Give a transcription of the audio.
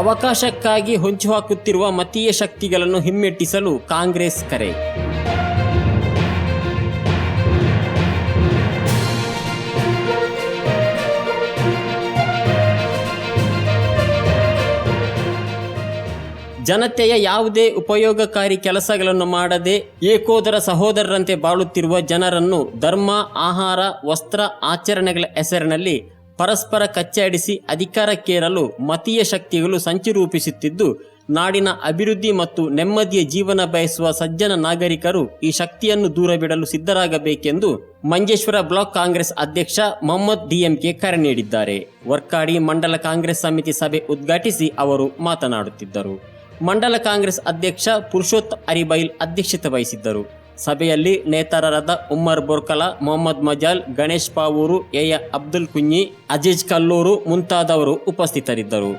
ಅವಕಾಶಕ್ಕಾಗಿ ಹೊಂಚುಹಾಕುತ್ತಿರುವ ಮತೀಯ ಶಕ್ತಿಗಳನ್ನು ಹಿಮ್ಮೆಟ್ಟಿಸಲು ಕಾಂಗ್ರೆಸ್ ಕರೆ. ಜನತೆಯ ಯಾವುದೇ ಉಪಯೋಗಕಾರಿ ಕೆಲಸಗಳನ್ನು ಮಾಡದೆ ಏಕೋದರ ಸಹೋದರರಂತೆ ಬಾಳುತ್ತಿರುವ ಜನರನ್ನು ಧರ್ಮ, ಆಹಾರ, ವಸ್ತ್ರ, ಆಚರಣೆಗಳ ಹೆಸರಿನಲ್ಲಿ ಪರಸ್ಪರ ಕಚ್ಚಾಡಿಸಿ ಅಧಿಕಾರಕ್ಕೇರಲು ಮತೀಯ ಶಕ್ತಿಗಳು ಸಂಚು ರೂಪಿಸುತ್ತಿದ್ದು, ನಾಡಿನ ಅಭಿವೃದ್ಧಿ ಮತ್ತು ನೆಮ್ಮದಿಯ ಜೀವನ ಬಯಸುವ ಸಜ್ಜನ ನಾಗರಿಕರು ಈ ಶಕ್ತಿಯನ್ನು ದೂರವಿಡಲು ಸಿದ್ಧರಾಗಬೇಕೆಂದು ಮಂಜೇಶ್ವರ ಬ್ಲಾಕ್ ಕಾಂಗ್ರೆಸ್ ಅಧ್ಯಕ್ಷ ಮೊಹಮ್ಮದ್ ಡಿಎಂಕೆ ಕರೆ ನೀಡಿದ್ದಾರೆ. ವರ್ಕಾಡಿ ಮಂಡಲ ಕಾಂಗ್ರೆಸ್ ಸಮಿತಿ ಸಭೆ ಉದ್ಘಾಟಿಸಿ ಅವರು ಮಾತನಾಡುತ್ತಿದ್ದರು. ಮಂಡಲ ಕಾಂಗ್ರೆಸ್ ಅಧ್ಯಕ್ಷ ಪುರುಷೋತ್ ಅರಿಬೈಲ್ ಅಧ್ಯಕ್ಷತೆ ವಹಿಸಿದ್ದರು. ಸಭೆಯಲ್ಲಿ ನೇತಾರರಾದ ಉಮ್ಮರ್ ಬೋರ್ಕಲ, ಮೊಹಮ್ಮದ್ ಮಜಾಲ್, ಗಣೇಶ್ ಪಾವೂರು ಎಯ ಅಬ್ದುಲ್ ಕುಂಜಿ ಅಜೀಜ್ ಕಲ್ಲೂರು ಮುಂತಾದವರು ಉಪಸ್ಥಿತರಿದ್ದರು.